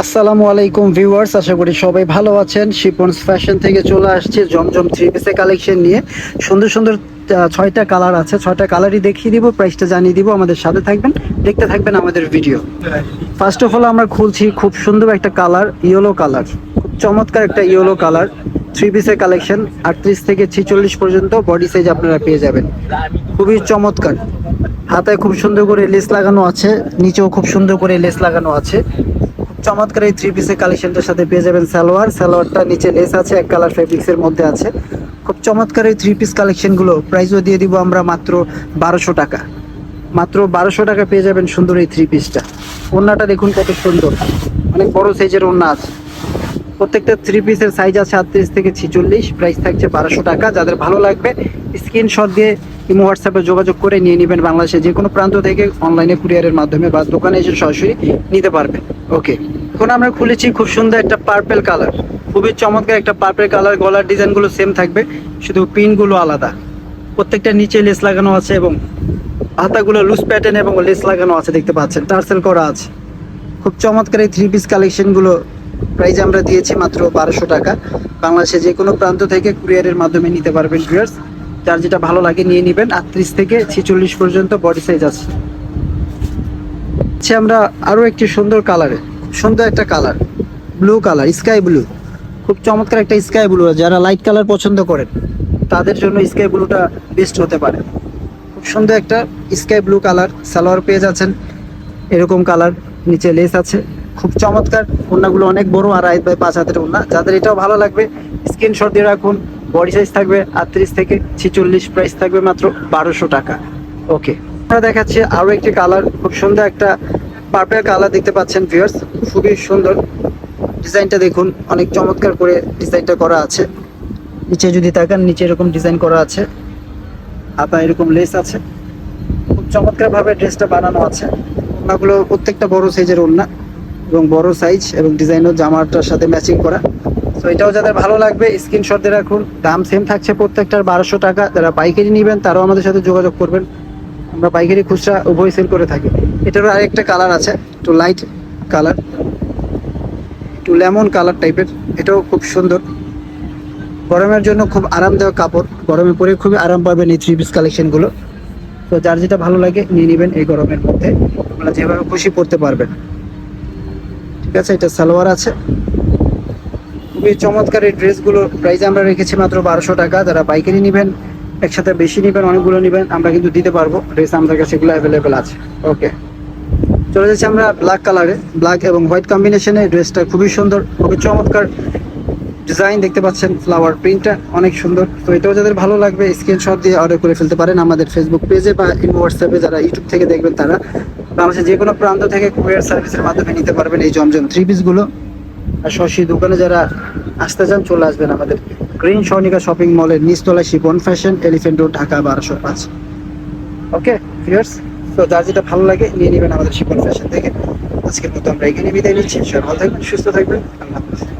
আসসালামু আলাইকুম ভিউয়ার্স, আশা করি সবাই ভালো আছেন। শিপন্স ফ্যাশন থেকে চলে আসছে জমজম থ্রি পিসের কালেকশন নিয়ে। সুন্দর সুন্দর ছয়টা কালার আছে। ছয়টা কালারই দেখিয়ে দিব, প্রাইসটা জানিয়ে দিব, আমাদের সাথে থাকবেন, দেখতে থাকবেন আমাদের ভিডিও। ফার্স্ট অফ অল আমরা খুলছি খুব সুন্দর একটা কালার, ইয়েলো কালার। খুব চমৎকার একটা ইয়েলো কালার, থ্রি পিসের কালেকশন, আটত্রিশ থেকে ছিচল্লিশ পর্যন্ত বডি সাইজ আপনারা পেয়ে যাবেন। খুবই চমৎকার। হাতায় খুব সুন্দর করে লেস লাগানো আছে, নিচেও খুব সুন্দর করে লেস লাগানো আছে। চমৎকার এই থ্রি পিসের কালেকশনটার সাথে পেয়ে যাবেন সালোয়ার। সালোয়ারটা নিচে লেস আছে, এক কালার ফেব্রিক্সের মধ্যে আছে। খুব চমৎকার এই থ্রি পিস কালেকশনগুলো প্রাইসও দিয়ে দিব আমরা মাত্র বারোশো টাকা। মাত্র বারোশো টাকা পেয়ে যাবেন সুন্দর এই থ্রি পিসটা ওড়নাটা দেখুন কত সুন্দর। অনেক বড় সাইজের ওড়না আছে। প্রত্যেকটা থ্রি পিসের সাইজ আছে আটত্রিশ থেকে ছিচল্লিশ। প্রাইস থাকছে বারোশো টাকা। যাদের ভালো লাগবে স্ক্রিনশট দিয়ে ইমো হোয়াটসঅ্যাপে যোগাযোগ করে নিয়ে নেবেন বাংলাদেশে যে কোনো প্রান্ত থেকে অনলাইনে কুরিয়ারের মাধ্যমে বা দোকানে এসে সরাসরি নিতে পারবেন। ওকে। এখন আমরা খুলেছি খুব সুন্দর একটা পার্পেল কালার খুবই চমৎকার একটা পার্পেল কালার গলার ডিজাইনগুলো সেম থাকবে। শুধু পিনগুলো আলাদা। প্রত্যেকটা নিচে লেস লাগানো আছে এবং হাতাগুলো লুজ প্যাটার্ন এবং লেস লাগানো আছে, দেখতে পাচ্ছেন। টার্সেল করা আছে। খুব চমৎকার এই থ্রি পিস কালেকশনগুলো প্রাইজ আমরা দিয়েছি মাত্র বারোশো টাকা। বাংলাদেশে যে কোনো প্রান্ত থেকে কুরিয়ারের মাধ্যমে নিতে পারবেন ভিউয়ার্স যার যেটা ভালো লাগে নিয়ে নেবেন। আটত্রিশ থেকে ছেচল্লিশ পর্যন্ত বডি সাইজ আছে। আচ্ছা আমরা আরও একটি সুন্দর কালারে সুন্দর একটা colour blue colour sky blue খুব চমৎকার একটা স্কাই ব্লু যারা লাইট কালার পছন্দ করেন, তাদের জন্য স্কাই ব্লুটা বেস্ট হতে পারে। খুব সুন্দর একটা স্কাই ব্লু কালার সালোয়ার পেয়ে যাচ্ছেন। এরকম কালার নিচে লেস আছে। খুব চমৎকার। ওড়নাগুলো অনেক বড় আর বাই পাঁচ হাতের ওড়না। যাদের এটাও ভালো লাগবে স্ক্রিনশট দিয়ে রাখুন। বডি সাইজ থাকবে আটত্রিশ থেকে ছিচল্লিশ, প্রাইস থাকবে মাত্র বারোশো টাকা। ওকে, আমরা দেখাচ্ছি আরও একটি কালার, খুব সুন্দর একটা পার্পেল কালার দেখতে পাচ্ছেন ভিউয়ার্স খুবই সুন্দর। ডিজাইনটা দেখুন, অনেক চমৎকার করে ডিজাইনটা করা আছে। নিচে যদি তাকান, নিচে এরকম ডিজাইন করা আছে। হাতা এরকম লেস আছে। খুব চমৎকার ভাবে ড্রেসটা বানানো আছে। ওড়নাগুলো প্রত্যেকটা বড় সাইজের ওড়না এবং বড় সাইজ এবং ডিজাইনও জামাটার সাথে ম্যাচিং করা। তো এটাও যাদের ভালো লাগবে স্ক্রিনশট দিয়ে রাখুন। দাম সেম থাকছে প্রত্যেকটার বারোশো টাকা। যারা পাইকারি নেবেন, তারাও আমাদের সাথে যোগাযোগ করবেন। আমরা পাইকারি খুচরা উভয় সেল করে থাকি। এটারও আরেকটা কালার আছে, একটু লাইট কালার একটু লেমন কালার টাইপের এটাও খুব সুন্দর। গরমের জন্য খুব আরামদায়ক কাপড়। গরমে পরে খুবই আরাম পাবেন এই থ্রি পিস কালেকশনগুলো তো যার যেটা ভালো লাগে, নিয়ে নেবেন এই গরমের মধ্যে। আপনারা যেভাবে খুশি পড়তে পারবেন। ঠিক আছে, এটা সালোয়ার আছে। খুবই চমৎকার এই ড্রেসগুলো প্রাইস আমরা রেখেছি মাত্র বারোশো টাকা। যারা পাইকারি নেবেন, একসাথে বেশি নেবেন, অনেকগুলো নেবেন, আমরা কিন্তু দিতে পারব। ড্রেস আমাদের কাছে এগুলো অ্যাভেলেবেল আছে। ওকে চলে যাচ্ছি আমরা ব্ল্যাক কালারে ব্ল্যাক এবং হোয়াইট কম্বিনেশনে ড্রেসটা খুবই সুন্দর, খুবই চমৎকার ডিজাইন দেখতে পাচ্ছেন ফ্লাওয়ার প্রিন্টটা অনেক সুন্দর। তো এটাও যাদের ভালো লাগবে স্ক্রিনশট দিয়ে অর্ডার করে ফেলতে পারেন আমাদের ফেসবুক পেজে বা হোয়াটসঅ্যাপে যারা ইউটিউব থেকে দেখবেন তারা। বাংলাদেশের যে কোনো প্রান্ত থেকে কুরিয়ার সার্ভিসের মাধ্যমে নিতে পারবেন এই জমজম থ্রি পিসগুলো আর শশী দোকানে যারা আসতে চান, চলে আসবেন আমাদের গ্রিন সনিকা শপিং মলের নিচতলা শিবন ফ্যাশন এলিফেন্ট রোড, ঢাকা বারোশো পাঁচ। ওকে ফিয়ার্স তো যার যেটা ভালো লাগে, নিয়ে নেবেন আমাদের শিবন ফ্যাশন থেকে। আজকের মতো আমরা এখানে বিদায় নিচ্ছি। সবাই ভালো থাকবেন, সুস্থ থাকবেন। আল্লাহ হাফিজ।